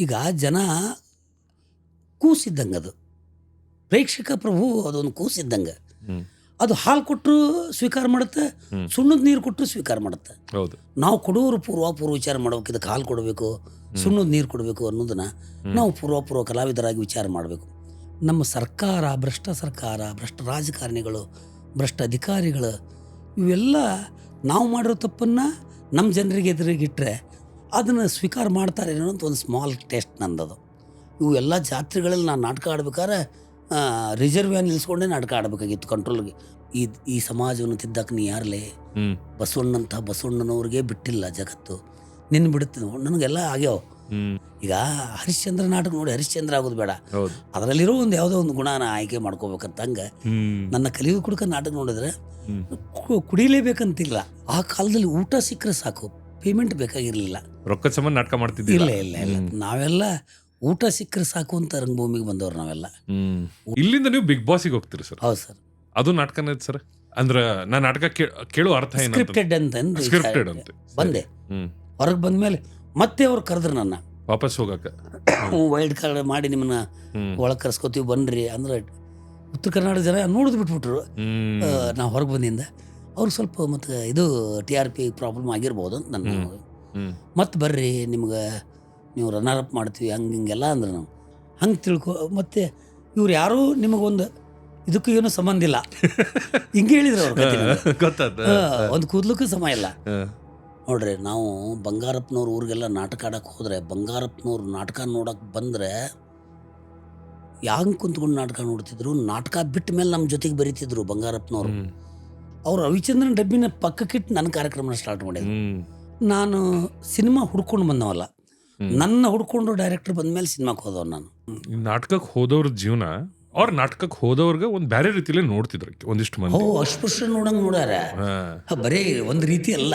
ಈಗ ಜನ ಕೂಸಿದ್ದಂಗೆ ಅದು. ಪ್ರೇಕ್ಷಕ ಪ್ರಭು ಅದೊಂದು ಕೂಸಿದ್ದಂಗೆ. ಅದು ಹಾಲು ಕೊಟ್ಟರು ಸ್ವೀಕಾರ ಮಾಡುತ್ತೆ ಸುಣ್ಣದ ನೀರು ಕೊಟ್ಟರು ಸ್ವೀಕಾರ ಮಾಡುತ್ತೆ. ನಾವು ಕೊಡೋರು ಪೂರ್ವಾಪೂರ್ವ ವಿಚಾರ ಮಾಡ್ಬೇಕು ಇದಕ್ಕೆ ಹಾಲು ಕೊಡಬೇಕು ಸುಣ್ಣದ ನೀರು ಕೊಡಬೇಕು ಅನ್ನೋದನ್ನ ನಾವು ಪೂರ್ವಾಪೂರ್ವ ಕಲಾವಿದರಾಗಿ ವಿಚಾರ ಮಾಡಬೇಕು. ನಮ್ಮ ಸರ್ಕಾರ ಭ್ರಷ್ಟ ಸರ್ಕಾರ ಭ್ರಷ್ಟ ರಾಜಕಾರಣಿಗಳು ಭ್ರಷ್ಟ ಅಧಿಕಾರಿಗಳು ಇವೆಲ್ಲ ನಾವು ಮಾಡಿರೋ ತಪ್ಪನ್ನು ನಮ್ಮ ಜನರಿಗೆ ಎದುರಿಗಿಟ್ರೆ ಅದನ್ನು ಸ್ವೀಕಾರ ಮಾಡ್ತಾರೆ ಏನೋ ಅಂತ ಒಂದು ಸ್ಮಾಲ್ ಟೆಸ್ಟ್ ನಂದದು. ಇವು ಎಲ್ಲ ಜಾತ್ರೆಗಳಲ್ಲಿ ನಾನು ನಾಟಕ ಆಡ್ಬೇಕಾದ್ರೆ ರಿಸರ್ವ್ ವ್ಯಾನ್ ನಿಲ್ಸ್ಕೊಂಡೇ ನಾಟಕ ಆಡಬೇಕಾಗಿತ್ತು ಕಂಟ್ರೋಲ್ಗೆ ಈ ಈ ಸಮಾಜವನ್ನು ತಿದ್ದಕ್ಕೆ ನೀ ಯಾರಲೇ? ಬಸವಣ್ಣಂಥ ಬಸವಣ್ಣನವ್ರಿಗೆ ಬಿಟ್ಟಿಲ್ಲ ಜಗತ್ತು. ನಿನ್ನ ಬಿಡುತ್ತೆ ನನಗೆಲ್ಲ ಆಗ್ಯಾವ. ಈಗ ಹರಿಶ್ಚಂದ್ರ ನಾಟಕ ನೋಡಿ ಹರಿಶ್ಚಂದ್ರ ಆಗೋದು ಬೇಡ. ಅದರಲ್ಲಿರೋ ಒಂದು ಯಾವುದೋ ಒಂದು ಗುಣನ ಆಯ್ಕೆ ಮಾಡ್ಕೋಬೇಕಂತಂಗೆ ನನ್ನ ಕಲಿಯು ಕುಡ್ಕ ನಾಟಕ ನೋಡಿದ್ರೆ ಕುಡಿಲೇಬೇಕಂತಿಲ್ಲ. ಆ ಕಾಲದಲ್ಲಿ ಊಟ ಸಿಕ್ಕರೆ ಸಾಕು. ಪೇಮೆಂಟ್ ಬೇಕಾಗಿರಲಿಲ್ಲ. ರೊಕ್ಕದ ಸಂಬಂಧ ನಾಟಕ ಮಾಡ್ತಿದ್ದೆ ಇಲ್ಲ ಇಲ್ಲ ಇಲ್ಲ. ನಾವೆಲ್ಲ ಊಟ ಸಿಕ್ಕರೆ ಸಾಕು ಅಂತ ರಂಗಭೂಮಿಗೆ ಬಂದವ್ರು ನಾವೆಲ್ಲ. ಇಲ್ಲಿಂದ ನೀವು ಬಿಗ್ ಬಾಸಿಗೆ ಹೋಗ್ತೀರಿ ಸರ್? ಹೌದು ಸರ್. ಅದು ನಾಟಕನೇ ಸರ್? ಅಂದ್ರೆ ನಾ ನಾಟಕ ಕೇಳು ಅರ್ಥ ಸ್ಕ್ರಿಪ್ಟೆಡ್ ಅಂತ ಸ್ಕ್ರಿಪ್ಟೆಡ್ ಅಂತ. ಬಂದೆ. ಹೊರಗೆ ಬಂದ ಬಂದ್ಮೇಲೆ ಮತ್ತೆ ಅವ್ರು ಕರೆದ್ರು ನನ್ನ. ವಾಪಸ್ ಹೋಗಕ್ಕ ವೈಲ್ಡ್ ಕಾರ್ಡ್ ಮಾಡಿ ನಿಮ್ಮನ್ನ ಒಳಗ್ ಕರ್ಸ್ಕೊತೀವಿ ಬನ್ರಿ. ಅಂದ್ರೆ ಉತ್ತರ ಕರ್ನಾಟಕ ಜನ ನೋಡಿದ್ ಬಿಟ್ಬಿಟ್ರು. ನಾ ಹೊರಗೆ ಬಂದಿಂದ. ಅವ್ರು ಸ್ವಲ್ಪ ಮತ್ತು ಇದು ಟಿ ಆರ್ ಪಿ ಪ್ರಾಬ್ಲಮ್ ಆಗಿರ್ಬೋದು ಅಂತ ನನ್ನ ಮತ್ತು ಬರ್ರಿ ನಿಮ್ಗೆ ನೀವು ರನ್ನರ್ ಅಪ್ ಮಾಡ್ತೀವಿ ಹಂಗೆ ಹಿಂಗೆಲ್ಲ ಅಂದ್ರೆ ನಾವು. ಹಂಗೆ ತಿಳ್ಕೊ ಮತ್ತೆ ಇವ್ರು ಯಾರೂ ನಿಮಗೊಂದು ಇದಕ್ಕೂ ಏನೂ ಸಂಬಂಧ ಇಲ್ಲ. ಹಿಂಗೆ ಹೇಳಿದ್ರು ಅವ್ರು ಗೊತ್ತಾದ ಒಂದು ಕೂದಲಕ್ಕೂ ಸಮಯ ಇಲ್ಲ. ನೋಡ್ರಿ ನಾವು ಬಂಗಾರಪ್ಪನವ್ರ ಊರಿಗೆಲ್ಲ ನಾಟಕ ಆಡಕ್ಕೆ ಹೋದ್ರೆ ಬಂಗಾರಪ್ಪನವ್ರು ನಾಟಕ ನೋಡಕ್ಕೆ ಬಂದರೆ ಯಾಂಗ್ ಕುಂತ್ಕೊಂಡು ನಾಟಕ ನೋಡ್ತಿದ್ರು ನಾಟಕ ಬಿಟ್ಟ ಮೇಲೆ ನಮ್ಮ ಜೊತೆಗೆ ಬರೀತಿದ್ರು ಬಂಗಾರಪ್ಪನವ್ರು. ಅವ್ರು ರವಿಚಂದ್ರನ್ ಡಬ್ಬಿನ ಪಕ್ಕಕ್ಕಿಟ್ಟು ನನ್ನ ಕಾರ್ಯಕ್ರಮನ ಸ್ಟಾರ್ಟ್ ಮಾಡಿದ್ರು. ನಾನು ಸಿನಿಮಾ ಹುಡ್ಕೊಂಡು ಬಂದವಲ್ಲ. ನನ್ನ ಹುಡ್ಕೊಂಡು ಡೈರೆಕ್ಟರ್ ಬಂದ್ಮೇಲೆ ಸಿನಿಮಾಕ್ಕೆ ಹೋದವ್ ನಾನು. ನಾಟಕಕ್ಕೆ ಹೋದವ್ರ ಜೀವನ ಅವ್ರ ನಾಟಕಕ್ಕೆ ಹೋದವ್ರಿಗೆ ಒಂದು ಬೇರೆ ರೀತಿಲೇ ನೋಡ್ತಿದ್ರು ಒಂದಿಷ್ಟು ಓ ಮಂದಿ ಅಸ್ಪೃಶ್ಯ ನೋಡಂಗ್ ನೋಡ್ಯಾರ. ಬರೀ ಒಂದು ರೀತಿ ಅಲ್ಲ.